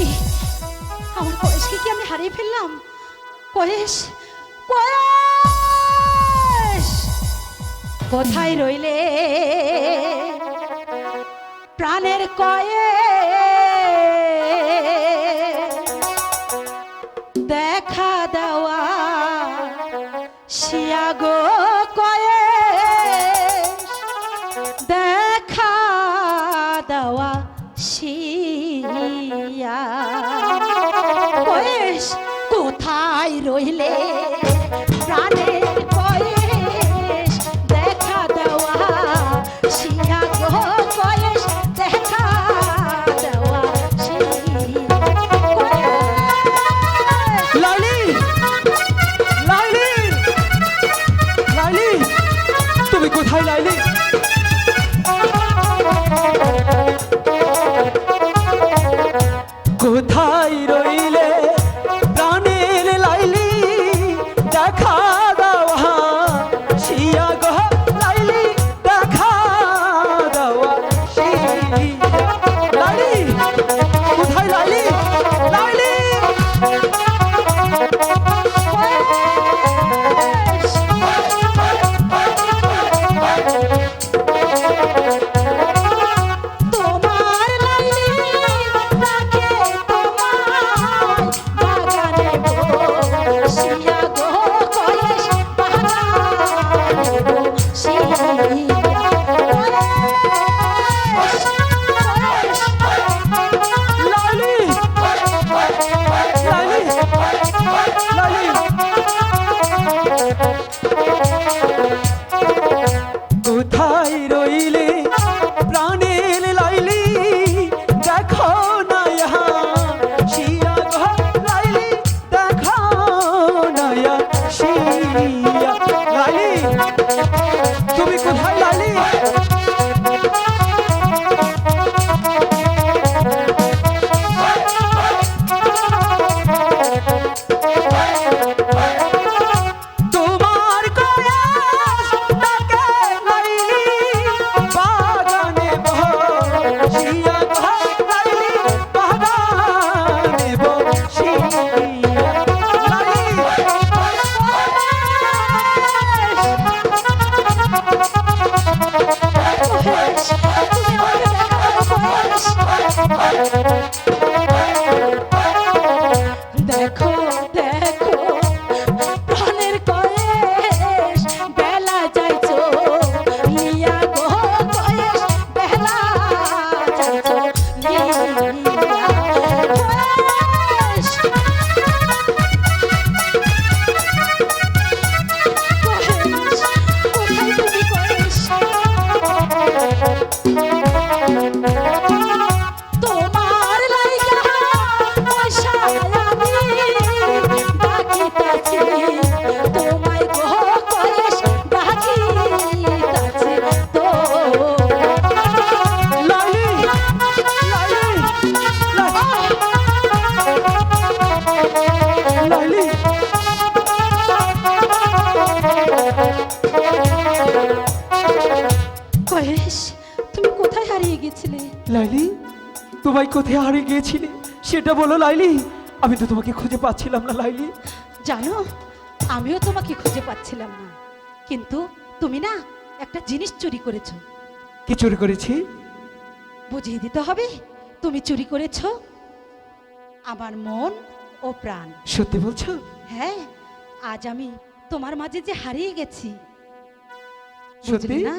কি আমার কয়েসকে কি আমি হারিয়ে ফেললাম? কয়েস কয়েস কোথায় রইলে? প্রাণের কয়ে কোথায় রইলে? প্রাণের Thank you. Thank you. দেখো লাইলি কয়েস তুমি কোথায় হারিয়ে গেছিলে লাইলি তোমায় কোথায় হারিয়ে গিয়েছিলে? সেটা বলো লাইলি। আমি তো তোমাকে খুঁজে পাচ্ছিলাম না লাইলি। জানো আমিও তোমাকে খুঁজে পাচ্ছিলাম না। কিন্তু তুমি না একটা জিনিস চুরি করেছ। কি চুরি করেছি? বুঝিয়ে দিতে হবে তুমি চুরি করেছ। আমার মন ও প্রাণ। সত্যি বলছো? হ্যাঁ আজ আমি তোমার মাঝে যে হারিয়ে গেছি। সত্যি? না?